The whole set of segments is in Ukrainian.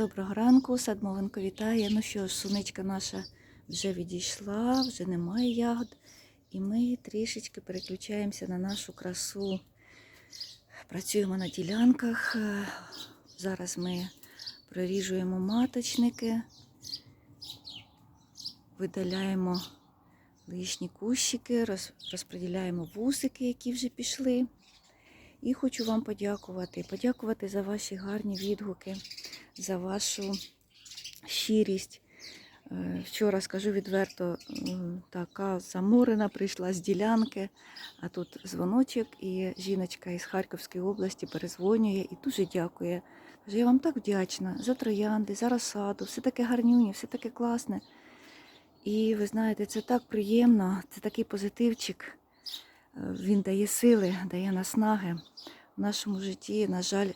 Доброго ранку, Садмовенко вітає. Ну що ж, суничка наша вже відійшла, вже немає ягод. І ми трішечки переключаємося на нашу красу. Працюємо на ділянках. Зараз ми проріжуємо маточники, видаляємо лишні кущики, роз- розподіляємо вусики, які вже пішли. І хочу вам подякувати. Подякувати за ваші гарні відгуки, за вашу щирість. Е, Вчора, скажу відверто, м, така заморена прийшла з ділянки, а тут дзвоночок, і жіночка із Харківської області перезвонює і дуже дякує. Каже, я вам так вдячна за троянди, за розсаду, все таке гарнюнє, все таке класне. І ви знаєте, це так приємно, це такий позитивчик. Він дає сили, дає наснаги. В нашому житті, на жаль,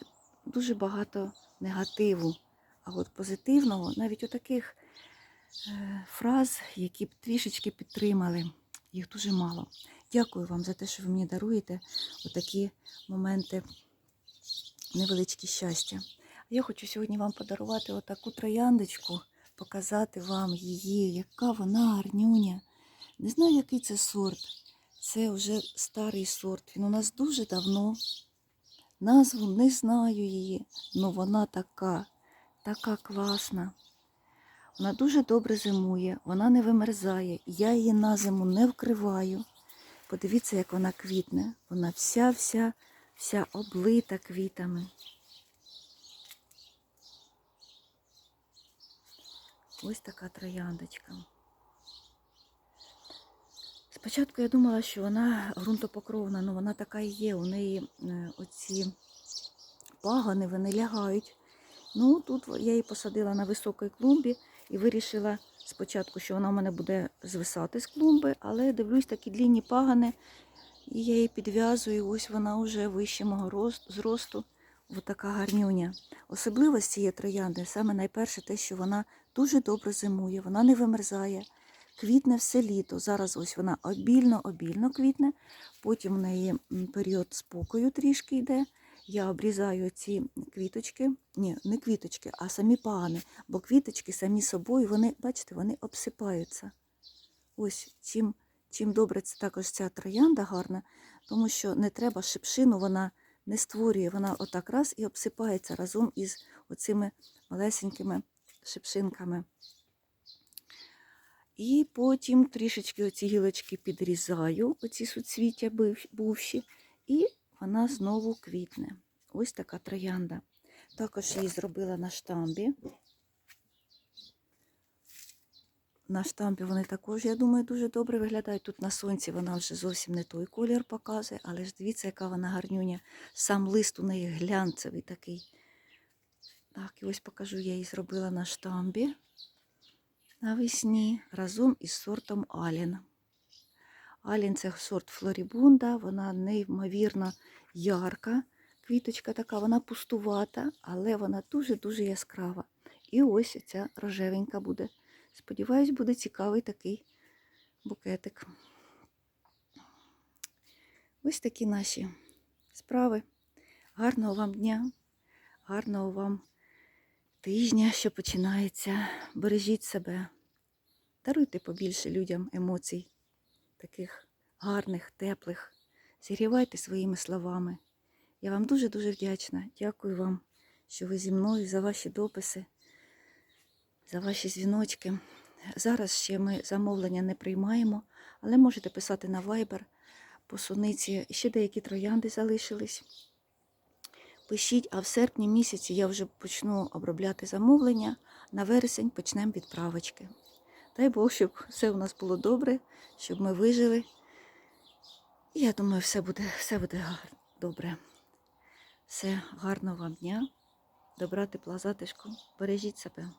дуже багато негативу. А от позитивного, навіть у таких е, фраз, які б трішечки підтримали, їх дуже мало. Дякую вам за те, що ви мені даруєте отакі моменти невеличкі щастя. Я хочу сьогодні вам подарувати отаку трояндочку, показати вам її, яка вона гарнюня. Не знаю, який це сорт. Це вже старий сорт. Він у нас дуже давно. Назву не знаю її, але вона така, така класна. Вона дуже добре зимує, вона не вимерзає. Я її на зиму не вкриваю. Подивіться, як вона квітне. Вона вся-вся, вся облита квітами. Ось така трояндочка. Спочатку я думала, що вона ґрунтопокровна, але вона така і є. У неї е, оці пагони, вони лягають. Ну, тут я її посадила на високій клумбі і вирішила спочатку, що вона в мене буде звисати з клумби, але дивлюсь такі длінні пагони, і я її підв'язую. Ось вона вже вище мого зросту. Ось така гарнюня. Особливість цієї троянди саме найперше те, що вона дуже добре зимує, вона не вимерзає квітне все літо. Зараз ось вона обільно-обільно квітне, потім в неї період спокою трішки йде. Я обрізаю ці квіточки, ні, не квіточки, а самі пагани, бо квіточки самі собою, вони, бачите, вони обсипаються. Ось чим, чим добре це також ця троянда гарна, тому що не треба шипшину, вона не створює, вона отак раз і обсипається разом із оцими малесенькими шипшинками. І потім трішечки оці гілочки підрізаю, оці суцвіття бувші, і вона знову квітне. Ось така троянда. Також її зробила на штамбі. На штампі вони також, я думаю, дуже добре виглядають. Тут на сонці вона вже зовсім не той колір показує, але ж дивіться, яка вона гарнюня. Сам лист у неї глянцевий такий. Так, і ось покажу, я її зробила на штамбі навесні разом із сортом Алін. Алін це сорт Флорібунда, вона неймовірно ярка. Квіточка така, вона пустувата, але вона дуже-дуже яскрава. І ось ця рожевенька буде. Сподіваюсь, буде цікавий такий букетик. Ось такі наші справи. Гарного вам дня, гарного вам тижня, що починається. Бережіть себе. Даруйте побільше людям емоцій, таких гарних, теплих. Зігрівайте своїми словами. Я вам дуже-дуже вдячна. Дякую вам, що ви зі мною за ваші дописи, за ваші дзвіночки. Зараз ще ми замовлення не приймаємо, але можете писати на Viber, по суниці. Ще деякі троянди залишились. Пишіть, а в серпні місяці я вже почну обробляти замовлення. На вересень почнемо відправочки. Дай Бог, щоб все у нас було добре, щоб ми вижили. І я думаю, все буде, все буде добре. Все, гарного вам дня, добра, тепла, затишку. Бережіть себе.